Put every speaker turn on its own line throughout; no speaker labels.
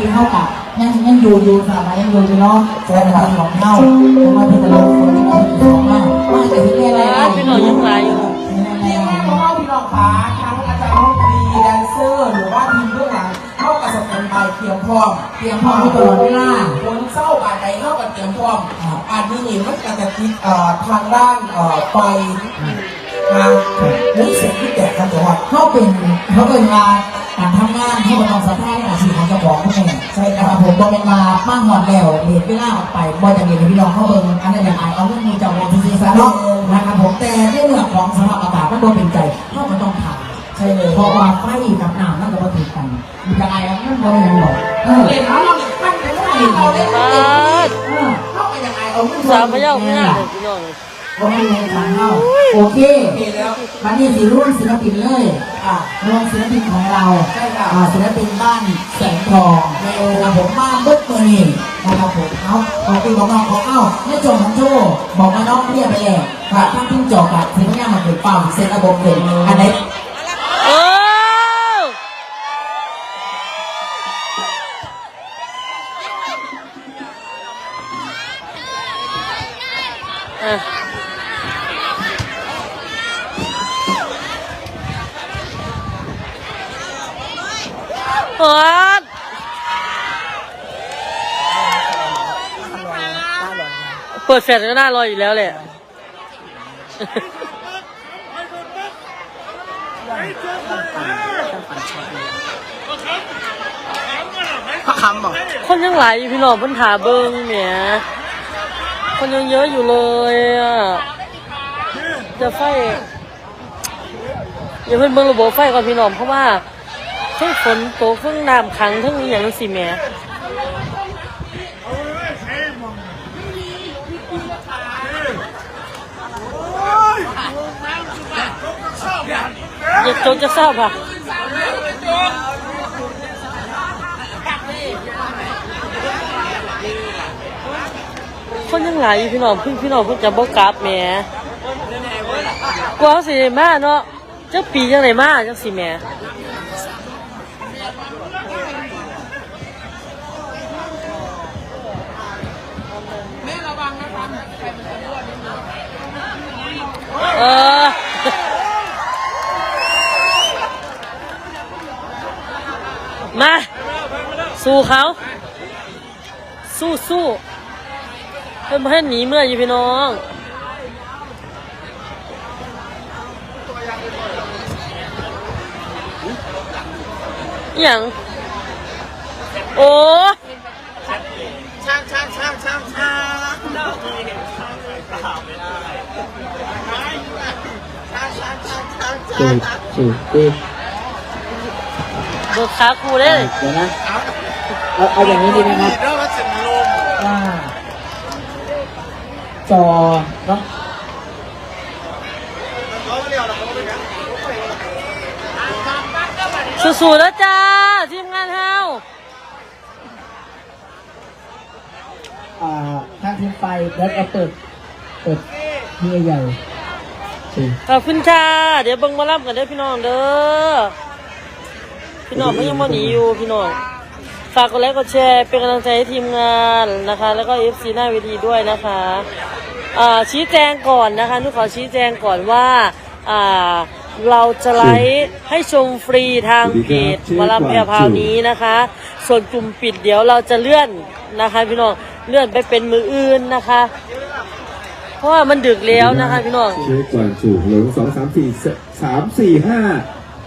ทีเท่ากับยังยังอยู่อยู่สถาบันยังอยู่อยู่เนาะแสดงความของเท่าเพราะว่าที่ตลกคนที่มาที่สองมากมากแต่ที่แรกเลย
พี่น้องยังหลายอยู่
ทีมงานของเราพี่น้องขาทั้งอาจารย์ห้องดนตรีแดนเซอร์หรือว่าทีมเบื้องหลังเข้ากับสแตนบายเตรียมพร้อม
เตรียมพร้อมตลอดเวลา
คนเศร้าบาดใดเข้ากับเตรียมพร้อมอันนี้นี่มันก็จะติดเอ่อทางด้านเอ่อไฟทางนี่เสียงที่แตกกันจังหวัด
เขาเป็นเขาเป็นมาการทำงานที่มันต้องสะท้ายอาชีพของเจ้าของพวกนี้ใช่ครับผมบอเป็นมาบ้างหอดแล้วเรียนเวลาออกไปบอจะเรียนพี่น้องเข้าเบิ่งอันนั้นอย่างไรเอาเรื่องมือเจ้าของที่ซีซ่าเนาะนะครับผมแต่ในเรื่องของสภาพอากาศมันโดนเป็นใจเขาก็ต้องผ่าน
ใช่เลย
เพราะว่าไฟกับน้ำนั่นก็มาถึงกันมันจะไงแล้วมันบริเวณหรอกเออ
เล่นแล้วเราเนี่ยมันเป็นว่าเราเล่น
ปา
เล่น
ด
เออ
เข้าไปยังไงเอาเรื่อง
สามพระเจ้าไม่น่าเลยพี่น้อง
บริเวณทางเข้าโอเค
โอเคแล้ว
วันนี้สีรุ่นศิลปินเลย
อะ
รวมศิลปินของเรา
ใช่ค่ะ
อ่าศิลปินบ้านแสงทองนะครับผมบ้านบึ้ดมือนี่นะครับผมเอาขอปีบอกน้องขอเอ้าแม่จงของโจบอกมาน้องเรียกไปแล้วครับท่านเพิ่งจบกับถึงแม่มาเกิดเป่าเซ็นระบบเกิดอันไหน
โอ้อ่ะปาดเปิดแฟลชก็น่ารออยู่แล้วแหละ
พระคำบอก
คนยังหลายอยู่พี่น้องเพิ่นถาเบิงแหมคนยังเยอะอยู่เลยอะจะไฟอย่าเพิ่นเบิ่งระบบไฟก่อนพี่น้องเพราะว่า เพิ่งฝนตกเพิ่งน้ำขังเพิ่งอย่างนั้นสิแม่อย่าจจะทราบค่ะคนยังหลายอยู่พี่น้องพิ่พี่น้องเพิ่งจะบอกกลับแม่กว่าสิได้มาเนาะจักปีจังไดมาจังสิแม่ เออมา สู้เขา สู้สู้เพื่อนเพื่อนหนีเมื่ออยู่พี่น้องอย่างโอ้
ช่างช่างช่างช่างช่าง
สี่สี่ปี
โดดขาครูเลย
เดี๋ยวนะเอาเอาอย่างนี้ดีไหมครับว่าจอเนาะ
สู้ๆแล้วจ้า ทีมงานเฮา
อ่าทางทีมไฟเดินเอาเปิดเปิดเมียใหญ่สี่
ขอบคุณค่ะเดี๋ยวเบิ่งมารับกันเด้อพี่น้องเด้อพี่น้องเขายังมาหนีอยู่พี่น้องฝากกดไลค์กดแชร์เป็นกำลังใจให้ทีมงานนะคะ แล้วก็เอฟซีหน้าเวทีด้วยนะคะอ่าชี้แจงก่อนนะคะนุกขอชี้แจงก่อนว่าอ่าเราจะไลฟ์ให้ชมฟรีทางเพจวลำแพรพาวนี้นะคะ ส่วนกลุ่มปิดเดี๋ยวเราจะเลื่อนนะคะ พี่น้องเลื่อนไปเป็นมืออื่นนะคะ เพราะว่ามันดึกแล้วนะคะพี่น้อง
เช็คก่อนถูกหลงสองสามสี่สามสี่ห้า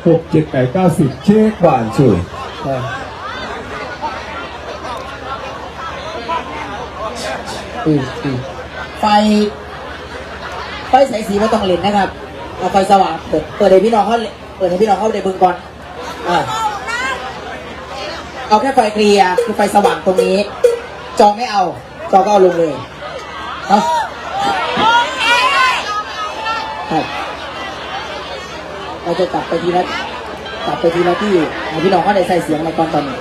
หกเจ็ดแปดเก้าสิบเช็คก่อนถูก
เอออืมอืมไฟ ไฟสายสีไม่ต้องเล่นนะครับ เอาไฟสว่างเปิดเปิดให้พี่น้องเขาเปิดให้พี่น้องเขาได้เบิ่งก่อนอ่าเอาแค่ไฟเคลียร์คือไฟสว่างตรงนี้ จอไม่เอา จอก็เอาลงเลยเนาะครับ เราจะกลับไปทีละกลับไปทีละที่พี่น้องเขาได้ใส่เสียงในตอนตอนนี้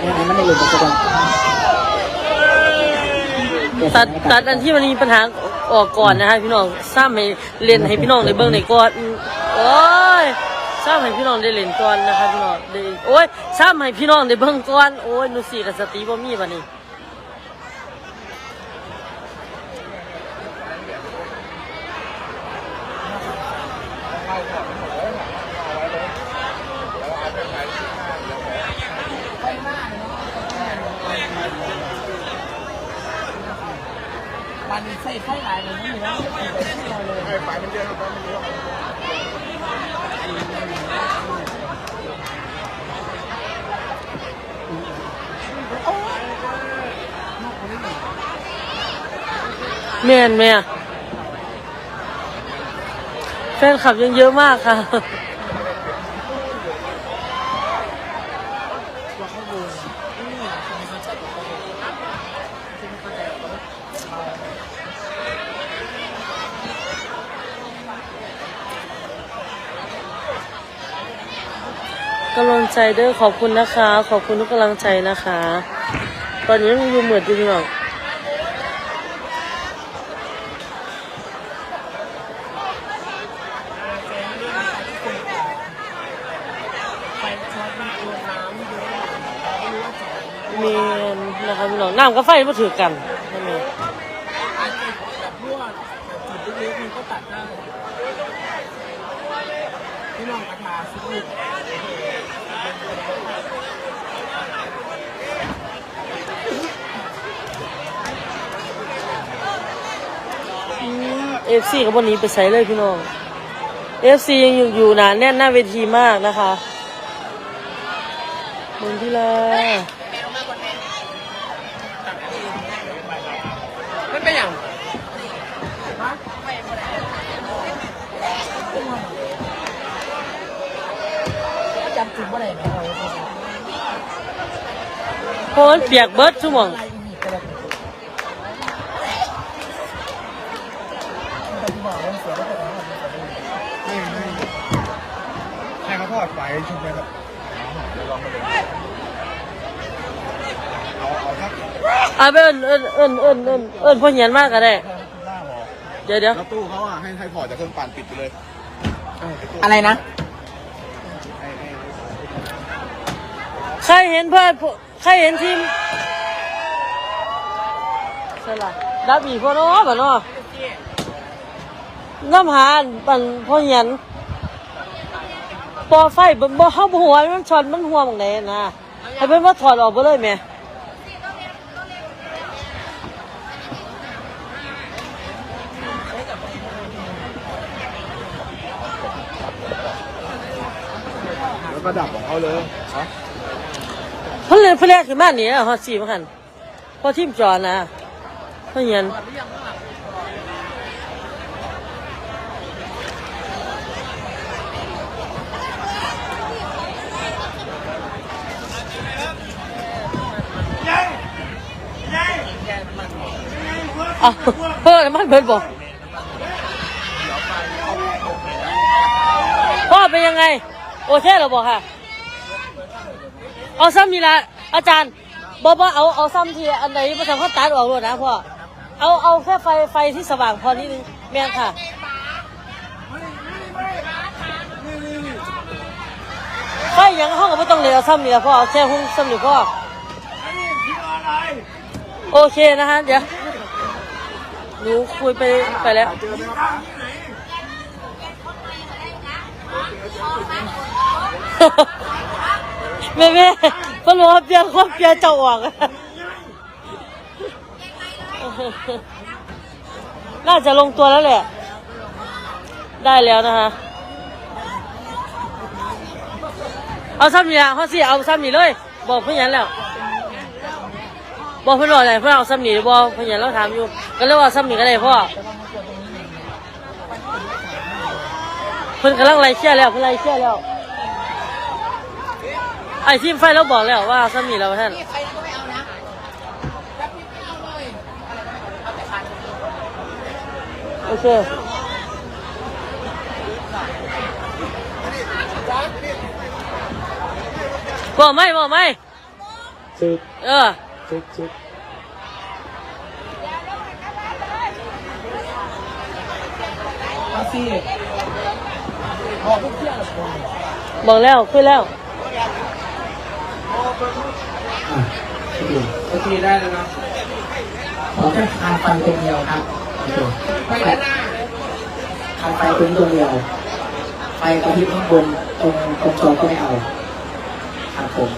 ไม่งั้นมันไม่เล่นกันสักวัน
ตัดตัดอันที่มันมีปัญหาออกก่อนนะคะพี่น้องซ้ำให้เล่นให้พี่น้องในเบื้องในก่อนโอ้ยซ้ำให้พี่น้องได้เล่นก่อนนะคะพี่น้องได้โอ้ยซ้ำให้พี่น้องได้เบิ่งก่อนโอ้ยหนูสีกับสติบ่มีบัดนี้
มันใส่ไข่หลายเลยไม่มีแล้วไข่ไฟมันเยอะครับมันเยอะ
แม่นแม่แฟนคลับยังเยอะมากค่ะ กำลังใจเด้อขอบคุณนะคะ ขอบคุณทุกกำลังใจนะคะ ตอนนี้ยังอยู่เหมือนอยู่พี่น้องเมนนะคะพี่น้องน้ำกับไฟมาถือกันใช่ไหม
อาจจะแบบพวกจุดเล็กๆมันก็ตัดได้พี่น้องกระทาสุด
เอฟซีกับบนนี้ไปใส่เลยพี่น้องเอฟซียังอยู่อยู่หนาแน่นหน้าเวทีมากนะคะมึงพี่ลา
มันเป็นอย่าง
จำจุดว่าอะไรไหมเอาไว้ก่อน
เพราะมันเปียกเบิดชั่วโมง
อะไรอีกก็ได้แต่ที่บอกว่าเสียแล้วแต่ว่ามันจะได้
ไม่ไม่ให้ เขาทอดไฟชุบเลยครับเอาเอาสัก
อะไปเอิญเอิญเอิญเอิญเอิญเอิญพ่อเหียนมากก็ได้
หน้าหอ
เดี๋ยวเดี๋ยว
แล้วตู้เขาอะให้ให้ถอดจากเครื่องปั่นปิดไปเลย
อะไรนะ
ใค
รเห็นเพื่อนใครเห็นทีมใช่ละดับอีกพ่อเนาะบ่เนาะน้ำหานปั่นพ่อเหียน ปอไฟบ่บ่เฮาบ่หัวามันช็อตมันหัวหมองไหนนะให้เพิ่นมาถอดออกไปเลยแม่
แล้วก็ดับของเขาเลยฮะ
เพิ่นเลยเพิ่นแรกขึ้นมานี่ฮอด4บ่คั่นพอทีมจอนะพ่อเหีย อะเพิ่นมันเพิ่นบอกพ่อเป็นยังไง โอเคเหรอบอกค่ะ เอาซ้ำนี่ละอาจารย์บอกว่าเอาเอาซ้ำทีอันไหนมาทำข้าตัดออกเลยนะพ่อเอาเอาแค่ไฟไฟที่สว่างพอนิดนึงแม่นค่ะไฟยังห้องก็ไม่ต้องเลยเอาซ้ำนี่ละพ่อเอาแค่หุ้งซ้ำนี่พ่อโอเคนะฮะเดี๋ยว หนูคุยไปไปแล้วแม่แม่เพิ่นบอกว่าเปียความเปียเจ้าออกน่าจะลงตัวแล้วแหละ ได้แล้วนะคะเอาซ้ำนี่ละเขาสิเอาซ้ำนี่เลย บอกเพื่อนแล้ว บอกเพื่อนว่าอะไรเพื่อนเอาซ้ำนี่บอกเพื่อนยันเราถามอยู่ก็เลยว่าซ้ำนี่ก็ได้พ่อเพิ่นกำลังไล่เชี่ยแล้วเพิ่นไล่เชี่ยแล้ว ไอ้ทีมไฟเราบอกแล้วว่าซ้ำนี่เราท่านโอเคบอกไหมบอกไหม
เช็ค
เออ
เช็คเช็ค
มาสิออกพวกเที่ยวละคน
บอกแล้วคุยแล้ว
โอเคได้แล้วนะ
ขอแค่คานไฟตรงเดียวครับ
ไปด้านหน้า
คานไฟตรงตรงเดียวไฟกระพริบข้างบนตรงตรงจอก็ไม่เอาครับผม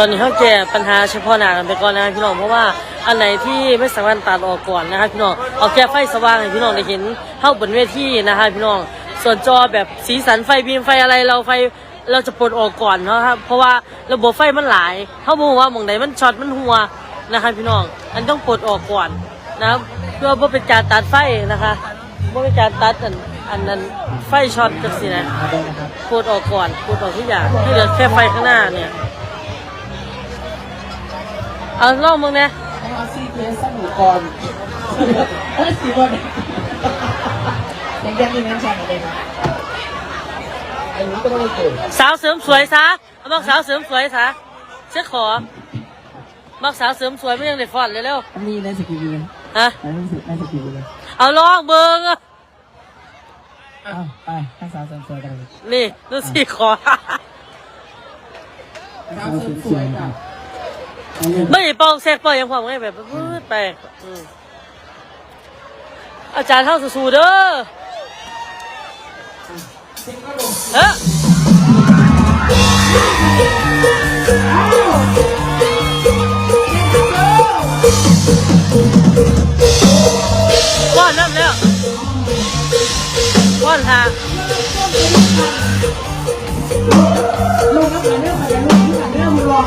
ตอนนี้เขาแก้ปัญหาเฉพาะหน้ากันไปก่อนนะครับพี่น้องเพราะว่าอันไหนที่ไม่สามารถตัดออกก่อนนะครับพี่น้องเอาแก้ไฟสว่างให้พี่น้องได้เห็นเข้าบนเวทีนะครับพี่น้องส่วนจอแบบสีสันไฟบีมไฟอะไรเราไฟเราจะปลดออกก่อนเนาะครับเพราะว่าระบบไฟมันหลายเขาบอกว่าหมองไหนมันช็อตมันหัวนะครับพี่น้องอันต้องปลดออกก่อนนะครับเพื่อเพื่อเป็นการตัดไฟนะคะเพื่อเป็นการตัดอันอันนั้นไฟช็อตจังสินะ
มาได้นะครับ
ปลดออกก่อนปลดออกทุกอย่างที่เหลือแค่ไฟข้างหน้าเนี่ย เอาลองมึงเนี่ย
ให้เอาซีเทสสนุกก่อน
เฮ้ยสีบอลยังยังมีน้ำชาเลยนะ
อันนี้ก็ไม่ได้เกิด
สาวเสริมสวยซะเอาบอกสาวเสริมสวยซะเช็คขอบอกสาวเสริมสวยไม่ยังได้ฟอนเลยเร็ว
อันนี้ในสกิลเลย
ๆฮะ
อันนี้ในสกิลเลย
เอาลองเบิงอะ
อ้าวไปให้สาวเสริมสวยกันเลย
นี่ดูสิขอ
น้ำสวยๆค่ะ
ไม่ได้เปองแซกเปองยังความง่ายแบบปื๊ดไปอืมอาจารย์เท่าสู้ๆเด้อเฮ้ยว่านน้ำแล้วว่านทาง
ลูกนักเรียนเรื่องอะไรลูกนักเรียนเรื่องรอง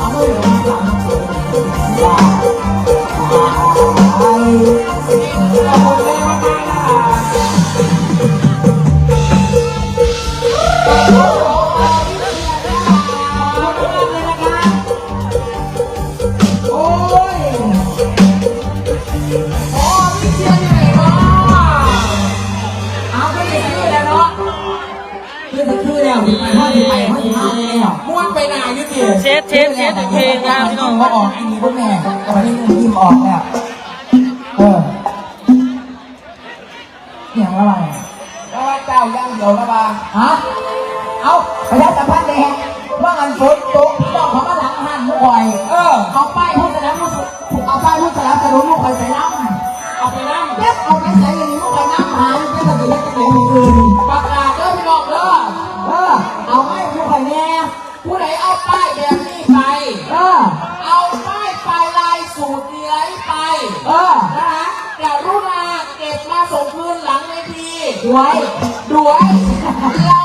อ
อ
กอีนี้พวกแม่ต่วันนี้มึงยิ้มออกแล้วเออเนี่ยว่าไง
แล้วว่าเจ้าย่างเดียวล้วบ้า
ฮะเอาไปได้สัมภาษณ์เลยว่างันฝนตกพี่น้องเขามาหลังหันมุกคอย
เออ
เอาป้ายผู้สนับสนุนเอาป้ายผู้สนับสนุนมุกคอยใส่น้ำ
เอาไปนั่ง
เด็กเอาไปใส่อย่างนี้มุกคอยน้ำหายไม่ต้องไปเล่นกันอย่างอื่น
ประกา รวยรว
ยเรา